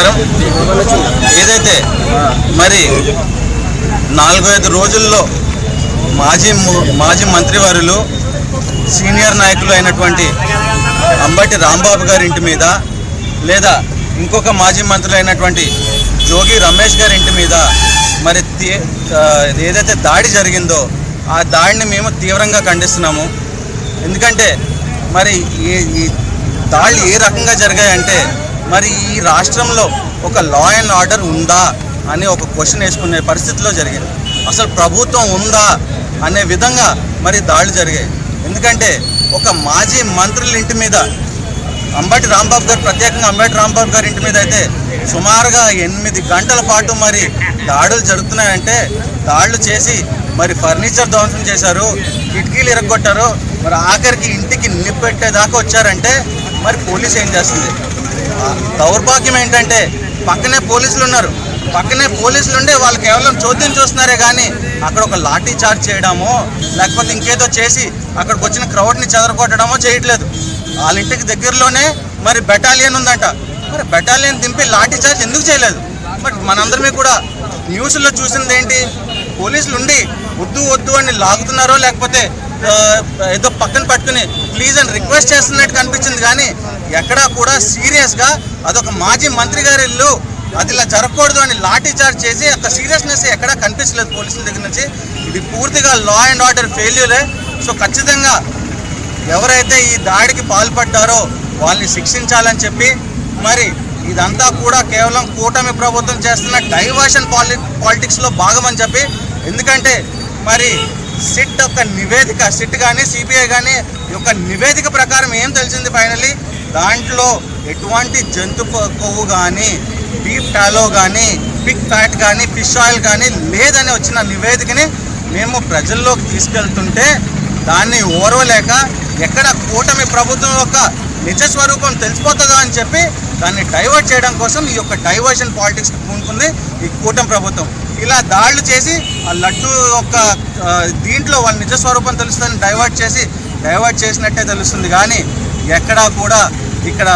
నమస్కారం ఏదైతే మరి నాలుగైదు రోజుల్లో మాజీ మాజీ మంత్రివారులు సీనియర్ నాయకులు అయినటువంటి అంబటి రాంబాబు గారి ఇంటి మీద లేదా ఇంకొక మాజీ మంత్రులు అయినటువంటి జోగి రమేష్ గారి ఇంటి మీద మరి తీ- ఏదైతే దాడి జరిగిందో ఆ దాడిని మేము తీవ్రంగా ఖండిస్తున్నాము. ఎందుకంటే మరి ఈ ఈ దాడులు ఏ రకంగా జరిగాయంటే మరి ఈ రాష్ట్రంలో ఒక లా అండ్ ఆర్డర్ ఉందా అని ఒక క్వశ్చన్ వేసుకునే పరిస్థితిలో జరిగింది. అసలు ప్రభుత్వం ఉందా అనే విధంగా మరి దాడులు జరిగాయి. ఎందుకంటే ఒక మాజీ మంత్రుల ఇంటి మీద అంబటి రాంబాబు గారు ప్రత్యేకంగా అంబటి రాంబాబు గారి ఇంటి మీద అయితే సుమారుగా ఎనిమిది గంటల పాటు మరి దాడులు జరుగుతున్నాయంటే దాడులు చేసి మరి ఫర్నిచర్ ధ్వంసం చేశారు కిటికీలు ఇరగొట్టారు మరి ఆఖరికి ఇంటికి నిప్పెట్టేదాకా వచ్చారంటే మరి పోలీస్ ఏం చేస్తుంది? దౌర్భాగ్యం ఏంటంటే పక్కనే పోలీసులు ఉన్నారు. పక్కనే పోలీసులు ఉండే వాళ్ళు కేవలం చోద్యం చూస్తున్నారే కానీ అక్కడ ఒక లాఠీ చార్జ్ చేయడమో లేకపోతే ఇంకేదో చేసి అక్కడికి వచ్చిన క్రౌడ్ని చెదరగొట్టడమో చేయట్లేదు. వాళ్ళ ఇంటికి దగ్గరలోనే మరి బెటాలియన్ ఉందంట. మరి బెటాలియన్ దింపి లాఠీ చార్జ్ ఎందుకు చేయలేదు? బట్ మనందరమీ కూడా న్యూస్లో చూసింది ఏంటి పోలీసులు ఉండి వద్దు వద్దు అని లాగుతున్నారో లేకపోతే ఏదో పక్కన పట్టుకుని ప్లీజ్ అని రిక్వెస్ట్ చేస్తున్నట్టు కనిపించింది కానీ ఎక్కడా కూడా సీరియస్గా అదొక మాజీ మంత్రి గారి ఇల్లు. అది ఇలా జరగకూడదు అని లాఠీ చార్జ్ చేసి అక్కడ సీరియస్నెస్ ఎక్కడా కనిపించలేదు పోలీసుల దగ్గర నుంచి. ఇది పూర్తిగా లా అండ్ ఆర్డర్ ఫెయిల్యూరే సో ఖచ్చితంగా ఎవరైతే ఈ దాడికి పాల్పడ్డారో వాళ్ళని శిక్షించాలని చెప్పి మరి ఇదంతా కూడా కేవలం కూటమి ప్రభుత్వం చేస్తున్న డైవర్షన్ పాలి పాలిటిక్స్లో భాగమని చెప్పి. ఎందుకంటే మరి సిట్ ఒక నివేదిక సిట్ కానీ సిబిఐ కానీ యొక్క నివేదిక ప్రకారం ఏం తెలిసింది ఫైనలీ దాంట్లో ఎటువంటి జంతు కొవ్వు కానీ బీఫ్ టాలో కానీ పిక్ ఫ్యాట్ కానీ ఫిష్ ఆయిల్ కానీ లేదని వచ్చిన నివేదికని మేము ప్రజల్లోకి తీసుకెళ్తుంటే దాన్ని ఓర్వలేక ఎక్కడ కూటమి ప్రభుత్వం యొక్క నిజ స్వరూపం తెలిసిపోతుందో అని చెప్పి దాన్ని డైవర్ట్ చేయడం కోసం ఈ యొక్క డైవర్షన్ పాలిటిక్స్ పూనుకుంది ఈ కూటమి ప్రభుత్వం. ఇలా దాడులు చేసి ఆ లడ్డు యొక్క దీంట్లో వాళ్ళ నిజ స్వరూపం తెలుస్తుందని డైవర్ట్ చేసి డైవర్ట్ చేసినట్టే తెలుస్తుంది. కానీ ఎక్కడా కూడా ఇక్కడ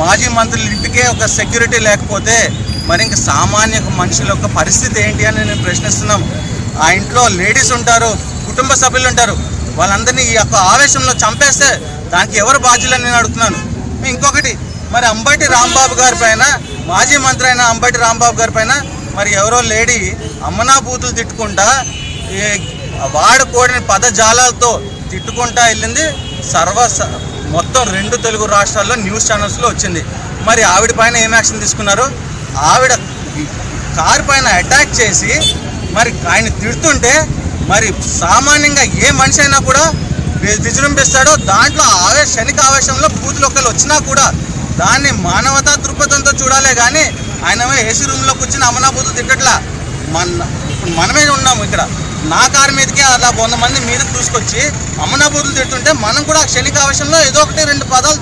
మాజీ మంత్రుల ఇంటికే ఒక సెక్యూరిటీ లేకపోతే మరి ఇంకా సామాన్య మనుషుల యొక్క పరిస్థితి ఏంటి అని నేను ప్రశ్నిస్తున్నాం. ఆ ఇంట్లో లేడీస్ ఉంటారు కుటుంబ సభ్యులు ఉంటారు. వాళ్ళందరినీ ఈ యొక్క ఆవేశంలో చంపేస్తే దానికి ఎవరు బాధ్యులని నేను అడుగుతున్నాను. ఇంకొకటి మరి అంబటి రాంబాబు గారి పైన మాజీ మంత్రి అయిన అంబటి రాంబాబు గారి పైన మరి ఎవరో లేడీ అమ్మనా బూతులు తిట్టుకుంటా ఈ వాడుకోడిన పదజాలాలతో తిట్టుకుంటా వెళ్ళింది. సర్వ స- మొత్తం రెండు తెలుగు రాష్ట్రాల్లో న్యూస్ ఛానల్స్లో వచ్చింది. మరి ఆవిడ పైన ఏం యాక్షన్ తీసుకున్నారు? ఆవిడ కారు పైన అటాక్ చేసి మరి ఆయన తిడుతుంటే మరి సామాన్యంగా ఏ మనిషి అయినా కూడా విజృంభిస్తాడో దాంట్లో ఆవేశ శనిక ఆవేశంలో బూతులు ఒకళ్ళు వచ్చినా కూడా దాన్ని మానవతా దృక్పథంతో చూడాలే కానీ ఆయన ఏసీ రూమ్లో కూర్చుని అమనా బూతులు తిట్టట్లా. మన మనమే ఉన్నాము ఇక్కడ. నా కారు మీదకే అలా వంద మంది మీదకి తీసుకొచ్చి అమనా బూతులు తిడుతుంటే మనం కూడా ఆ క్షణిక ఆవేశంలో ఏదో ఒకటి రెండు పదాలు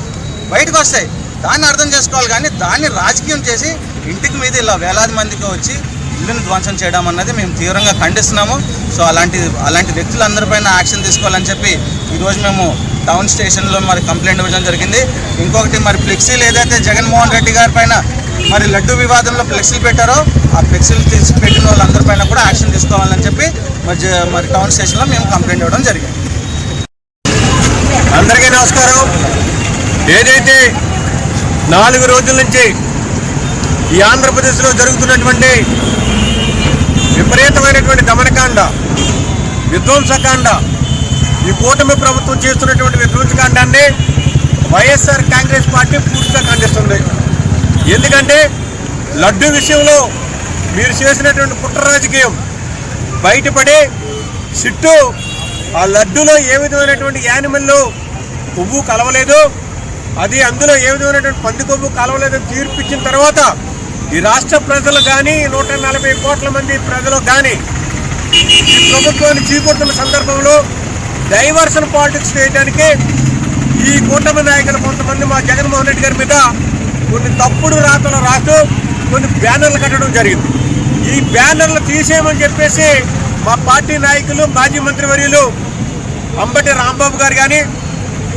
బయటకు వస్తాయి. దాన్ని అర్థం చేసుకోవాలి కానీ దాన్ని రాజకీయం చేసి ఇంటికి మీద ఇలా వేలాది మందికి వచ్చి ఇల్లుని ధ్వంసం చేయడం అన్నది మేము తీవ్రంగా ఖండిస్తున్నాము. సో అలాంటి అలాంటి వ్యక్తులందరిపైన యాక్షన్ తీసుకోవాలని చెప్పి ఈరోజు మేము టౌన్ స్టేషన్లో మరి కంప్లైంట్ ఇవ్వడం జరిగింది. ఇంకొకటి మరి ఫ్లెక్సీలు ఏదైతే జగన్మోహన్ రెడ్డి గారి పైన మరి లడ్డు వివాదంలో ఫ్లెక్సీలు పెట్టారో ఆ ఫ్లెక్సీలు తీసి పెట్టిన వాళ్ళందరిపైన కూడా యాక్షన్ తీసుకోవాలని చెప్పి మరి మరి టౌన్ స్టేషన్లో మేము కంప్లైంట్ ఇవ్వడం జరిగింది. అందరికీ నమస్కారం. ఏదైతే నాలుగు రోజుల నుంచి ఈ ఆంధ్రప్రదేశ్లో జరుగుతున్నటువంటి విపరీతమైనటువంటి దమనకాండ విధ్వంసకాండ ఈ కూటమి ప్రభుత్వం చేస్తున్నటువంటి విధ్వంసకాండాన్ని వైఎస్ఆర్ కాంగ్రెస్ పార్టీ పూర్తిగా ఖండిస్తుంది. ఎందుకంటే లడ్డు విషయంలో మీరు చేసినటువంటి కుట్ర రాజకీయం బయటపడి సిట్టు ఆ లడ్డులో ఏ విధమైనటువంటి యానిమల్లో కొవ్వు కలవలేదు అది అందులో ఏ విధమైనటువంటి పంది కొవ్వు కలవలేదని తీర్పిచ్చిన తర్వాత ఈ రాష్ట్ర ప్రజలు కానీ నూట నలభై కోట్ల మంది ప్రజలు కానీ ఈ ప్రభుత్వాన్ని చీకొడుతున్న సందర్భంలో డైవర్షన్ పాలిటిక్స్ చేయడానికి ఈ కూటమి నాయకులు కొంతమంది మా జగన్మోహన్ రెడ్డి గారి మీద కొన్ని తప్పుడు రాతలు రాస్తూ కొన్ని బ్యానర్లు కట్టడం జరిగింది. ఈ బ్యానర్లు తీసేయమని చెప్పేసి మా పార్టీ నాయకులు మాజీ మంత్రివర్యులు అంబటి రాంబాబు గారు కానీ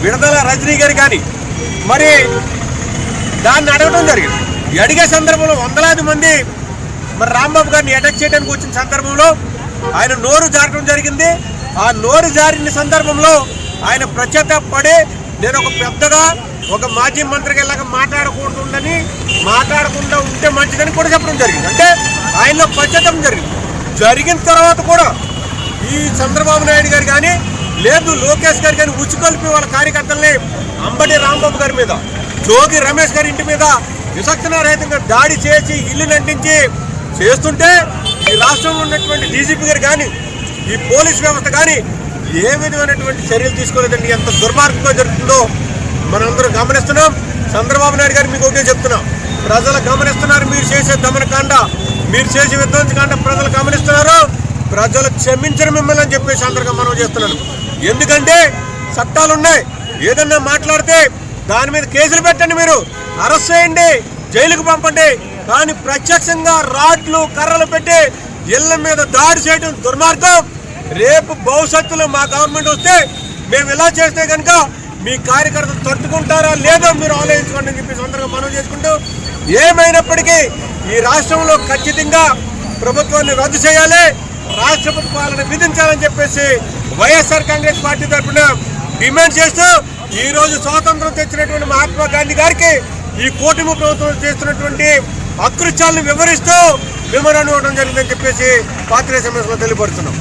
విడదల రజనీ గారు కానీ మరి దాన్ని అడగడం జరిగింది. అడిగే సందర్భంలో వందలాది మంది మరి రాంబాబు గారిని అటాక్ చేయడానికి వచ్చిన సందర్భంలో ఆయన నోరు జారడం జరిగింది. ఆ నోరు జారిన సందర్భంలో ఆయన పడి నేను ఒక పెద్దగా ఒక మాజీ మంత్రికి ఇలాగ మాట్లాడకూడదని మాట్లాడకుండా ఉంటే మంచిదని కూడా చెప్పడం జరిగింది. అంటే ఆయనలో పశ్చాత్తాపం జరిగింది. జరిగిన తర్వాత కూడా ఈ చంద్రబాబు నాయుడు గారు కానీ లేదు లోకేష్ గారు కానీ ఉచ్చుకొల్పి వాళ్ళ కార్యకర్తల్ని అంబటి రాంబాబు గారి మీద జోగి రమేష్ గారి ఇంటి మీద విచక్షణారహితంగా దాడి చేసి ఇల్లు నంటించి చేస్తుంటే ఈ రాష్ట్రంలో ఉన్నటువంటి డీజీపీ గారు కానీ ఈ పోలీస్ వ్యవస్థ కానీ ఏ విధమైనటువంటి చర్యలు తీసుకోలేదండి ఎంత దుర్మార్గంగా జరుగుతుందో మనందరం గమనిస్తున్నాం. చంద్రబాబు నాయుడు గారు మీకు ఒకే చెప్తున్నాం. ప్రజలు గమనిస్తున్నారు మీరు చేసే దమనకాండ మీరు చేసే విధ్వంసకాండ ప్రజలు గమనిస్తున్నారు. ప్రజలు క్షమించరు మిమ్మల్ని అని చెప్పేసి అందరికీ మనం చేస్తున్నాను. ఎందుకంటే చట్టాలు ఉన్నాయి. ఏదన్నా మాట్లాడితే దాని మీద కేసులు పెట్టండి మీరు. అరెస్ట్ చేయండి జైలుకు పంపండి. కానీ ప్రత్యక్షంగా రాడ్లు కర్రలు పెట్టి ఇళ్ళ మీద దాడి చేయడం దుర్మార్గం. రేపు భవిష్యత్తులో మా గవర్నమెంట్ వస్తే మేము ఇలా చేస్తే కనుక మీ కార్యకర్తలు తట్టుకుంటారా లేదో మీరు ఆలోచించుకోండి అని చెప్పి సొంతంగా మనం చేసుకుంటూ ఏమైనప్పటికీ ఈ రాష్ట్రంలో ఖచ్చితంగా ప్రభుత్వాన్ని రద్దు చేయాలి రాష్ట్రపతి పాలన విధించాలని చెప్పేసి వైఎస్ఆర్ కాంగ్రెస్ పార్టీ తరఫున డిమాండ్ చేస్తూ ఈరోజు స్వాతంత్రం తెచ్చినటువంటి మహాత్మా గాంధీ గారికి ఈ కూటమి ప్రభుత్వం చేస్తున్నటువంటి అకృత్యాలను వివరిస్తూ వివరణ ఇవ్వడం జరిగిందని చెప్పేసి పాత్రే సమస్యలో తెలియపరుస్తున్నాం.